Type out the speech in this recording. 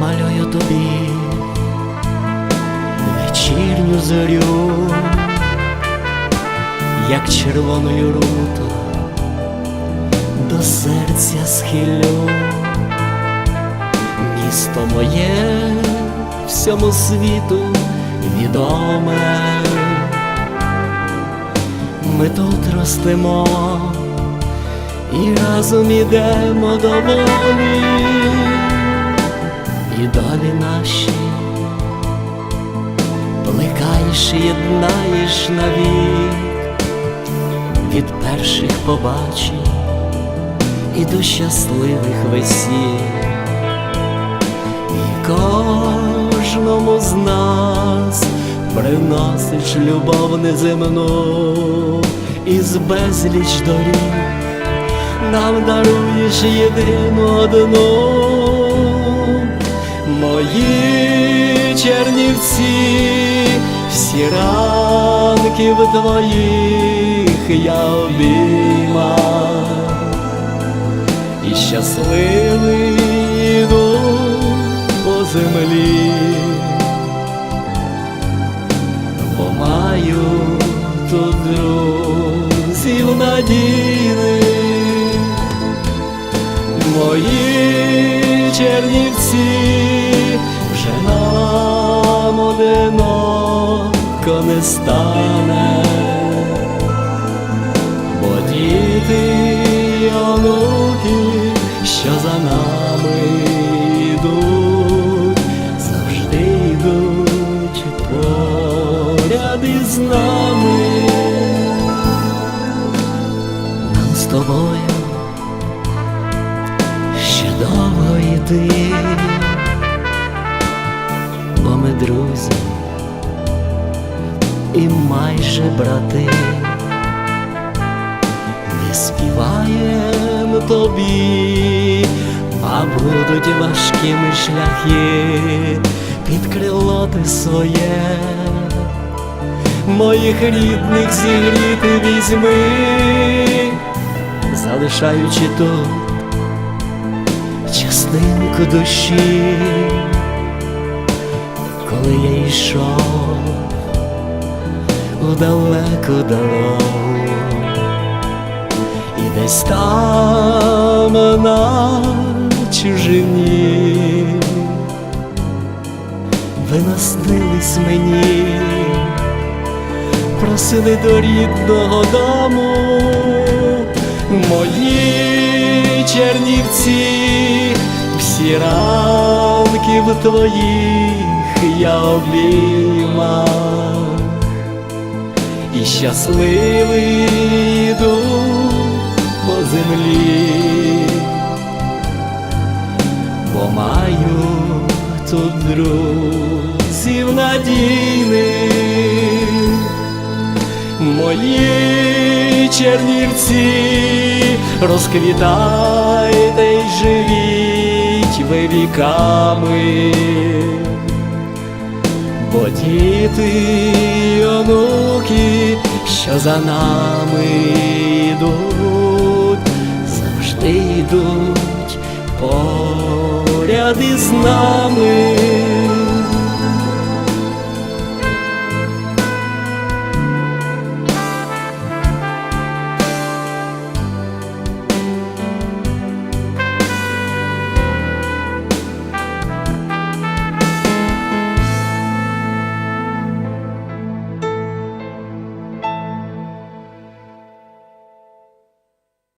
намалюю тобі вечірню зорю, як червоною руту до серця схилю, місто моє всьому світу відоме, ми тут ростемо. І разом ідемо до волі і долі наші. Плекаєш, і єднаєш навік. Від перших побачень і до щасливих весіль, і кожному з нас приносиш любов неземну. Із безліч доріг нам даруєш єдину одну, чернівці, всі ранки в твоїх я обіймав. І щасливий йду по землі, бо маю тут друзів надійних, одиноко не стане, бо діти й онуки, що за нами йдуть, завжди йдуть поряд із нами. Нам з тобою ще довго йти, бо ми друзі і майже брати. Ми співаємо тобі, а будуть важкими шляхи під крило ти своє, моїх рідних зігріти візьми, залишаючи тут частинку душі, коли я йшов у далеку дорогу, і десь там на чужині. Ви наснились мені, просили до рідного дому. Мої чернівці, всі ранки в твоїх я обіймав і щасливий йду по землі, бо маю тут друзів надійних, мої чернівці, розквітайте й живіть ви віками. Бо діти онуки, що за нами йдуть, завжди йдуть поряд із нами.